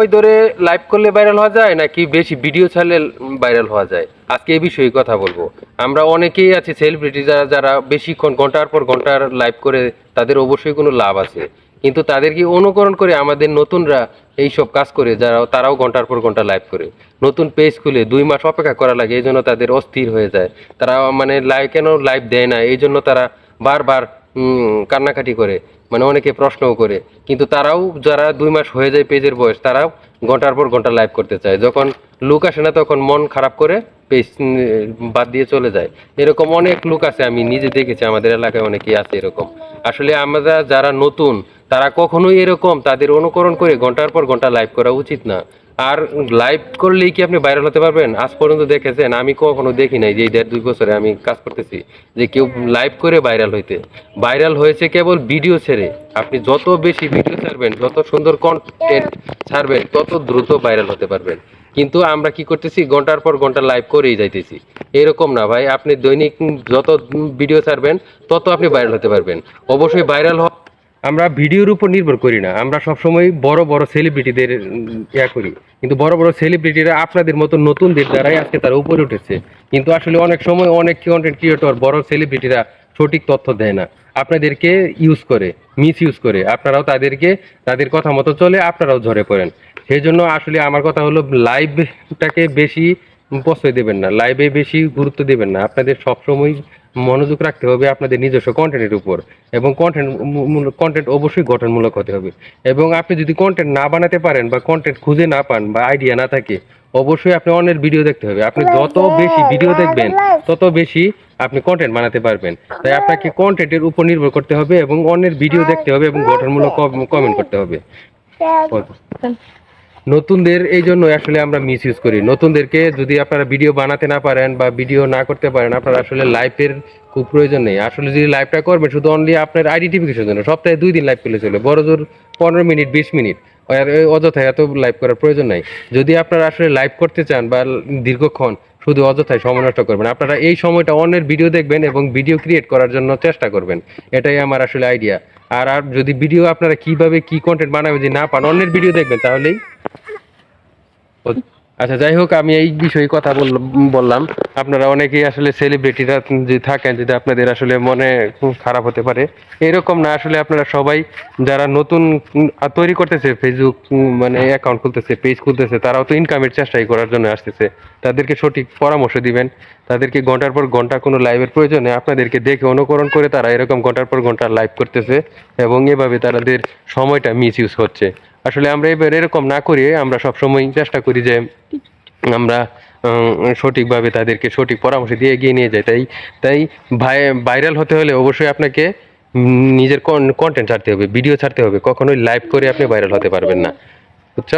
ওই ধরে লাইভ করলে ভাইরাল হওয়া যায় নাকি বেশি ভিডিও ছাড়লে ভাইরাল হওয়া যায়? আজকে এই বিষয়ে কথা বলব। আমরা অনেকেই আছে সেলিব্রিটি যারা যারা বেশিক্ষণ ঘণ্টার পর ঘণ্টার লাইভ করে, তাদের অবশ্যই কোনো লাভ আছে। কিন্তু তাদেরকে অনুকরণ করে আমাদের নতুনরা এই সব কাজ করে, যারা তারাও ঘণ্টার পর ঘণ্টা লাইভ করে। নতুন পেজ খুলে দুই মাস অপেক্ষা করা লাগে, এই জন্য তাদের অস্থির হয়ে যায়। তারা মানে লাইভ কেন লাইভ দেয় না? এই জন্য তারা বারবার কান্নাকাটি করে মানে অনেকে প্রশ্নও করে। কিন্তু তারাও যারা দুই মাস হয়ে যায় পেজের বয়স, তারাও ঘণ্টার পর ঘণ্টা লাইভ করতে চায়। যখন লুক আসে না, তখন মন খারাপ করে পেজ বাদ দিয়ে চলে যায়। এরকম অনেক লোক আছে, আমি নিজে দেখেছি, আমাদের এলাকায় অনেকেই আছে এরকম। আসলে আমরা যারা নতুন তারা কখনোই এরকম তাদের অনুকরণ করে ঘণ্টার পর ঘণ্টা লাইভ করা উচিত না। আর লাইভ করলেই কি আপনি ভাইরাল হতে পারবেন? আজ পর্যন্ত দেখেছেন, আমি কখনো দেখি নাই যে দেড় দুই বছরে আমি কাজ করতেছি যে কেউ লাইভ করে ভাইরাল হইতে। ভাইরাল হয়েছে কেবল ভিডিও ছেড়ে। আপনি যত বেশি ভিডিও ছাড়বেন, যত সুন্দর কন্টেন্ট ছাড়বেন, তত দ্রুত ভাইরাল হতে পারবেন। কিন্তু আমরা কি করতেছি? ঘণ্টার পর ঘণ্টা লাইভ করেই যাইতেছি। এরকম না ভাই, আপনি দৈনিক যত ভিডিও ছাড়বেন, তত আপনি ভাইরাল হতে পারবেন। অবশ্যই ভাইরাল হওয়া আমরা ভিডিওর উপর নির্ভর করি না। আমরা সবসময় বড় বড় সেলিব্রিটিদের ইয়া করি। কিন্তু বড় বড় সেলিব্রিটিরা আপনাদের মতো নতুনদের দ্বারাই আজকে তারা উপরে উঠেছে। কিন্তু আসলে অনেক সময় অনেক কন্টেন্ট ক্রিয়েটর বড় সেলিব্রিটিরা সঠিক তথ্য দেয় না। আপনাদেরকে ইউজ করে মিস ইউজ করে। আপনারাও তাদেরকে, তাদের কথা মতো চলে, আপনারাও ঝরে পড়েন। সেই জন্য আসলে আমার কথা হলো লাইভটাকে বেশি প্রশ্রয় দেবেন না। লাইভে বেশি গুরুত্ব দেবেন না। আপনাদের সবসময় মনোযোগ রাখতে হবে আপনাদের নিজস্ব কন্টেন্টের উপর। এবং কন্টেন্ট কন্টেন্ট অবশ্যই গঠনমূলক হতে হবে। এবং আপনি যদি কন্টেন্ট না বানাতে পারেন বা কন্টেন্ট খুঁজে না পান বা আইডিয়া না থাকে অবশ্যই আপনি অন্যের ভিডিও দেখতে হবে। আপনি যত বেশি ভিডিও দেখবেন তত বেশি আপনি কন্টেন্ট বানাতে পারবেন। তাই আপনাকে কন্টেন্টের উপর নির্ভর করতে হবে এবং অন্যের ভিডিও দেখতে হবে এবং গঠনমূলক কমেন্ট করতে হবে। নতুনদের এই জন্য আসলে আমরা মিস ইউজ করি। নতুনদেরকে যদি আপনারা ভিডিও বানাতে না পারেন বা ভিডিও না করতে পারেন, আপনারা আসলে লাইফের খুব প্রয়োজন নেই। আসলে যদি লাইভটা করবেন, শুধু অনলি আপনার আইডেন্টিফিকেশনের জন্য। সপ্তাহে দুই দিন লাইভ করলে চলে। বড় জোর পনেরো মিনিট, বিশ মিনিট। আর অযথায় এত লাইভ করার প্রয়োজন নাই। যদি আপনারা আসলে লাইভ করতে চান বা দীর্ঘক্ষণ শুধু অযথায় সময় নষ্ট করবেন, আপনারা এই সময়টা অন্যের ভিডিও দেখবেন এবং ভিডিও ক্রিয়েট করার জন্য চেষ্টা করবেন। এটাই আমার আসলে আইডিয়া আর আর যদি ভিডিও আপনারা কীভাবে কি কন্টেন্ট বানাবেন যদি না পান, অন্যের ভিডিও দেখবেন, তাহলেই আচ্ছা যাই হোক, আমি এই বিষয়ে কথা বললাম। আপনারা অনেকেই আসলে সেলিব্রিটিরা যে থাকেন, যদি আপনাদের আসলে মনে খারাপ হতে পারে, এরকম না। আসলে আপনারা সবাই যারা নতুন তৈরি করতেছে ফেসবুক মানে অ্যাকাউন্ট খুলতেছে পেজ খুলতেছে, তারাও তো ইনকামের চেষ্টাই করার জন্য আসতেছে। তাদেরকে সঠিক পরামর্শ দিবেন। তাদেরকে ঘণ্টার পর ঘণ্টা কোনো লাইভের প্রয়োজনে আপনাদেরকে দেখে অনুকরণ করে তারা এরকম ঘণ্টার পর ঘণ্টা লাইভ করতেছে এবং এভাবে তাদের সময়টা মিস ইউজ হচ্ছে। আসলে আমরা এবার এরকম না করিয়ে আমরা সবসময় চেষ্টা করি যে আমরা সঠিকভাবে তাদেরকে সঠিক পরামর্শ দিয়ে এগিয়ে নিয়ে যাই। তাই তাই ভাইরাল হতে হলে অবশ্যই আপনাকে নিজের কন্টেন্ট ছাড়তে হবে ভিডিও ছাড়তে হবে। কখনোই লাইভ করে আপনি ভাইরাল হতে পারবেন না। বুঝছ?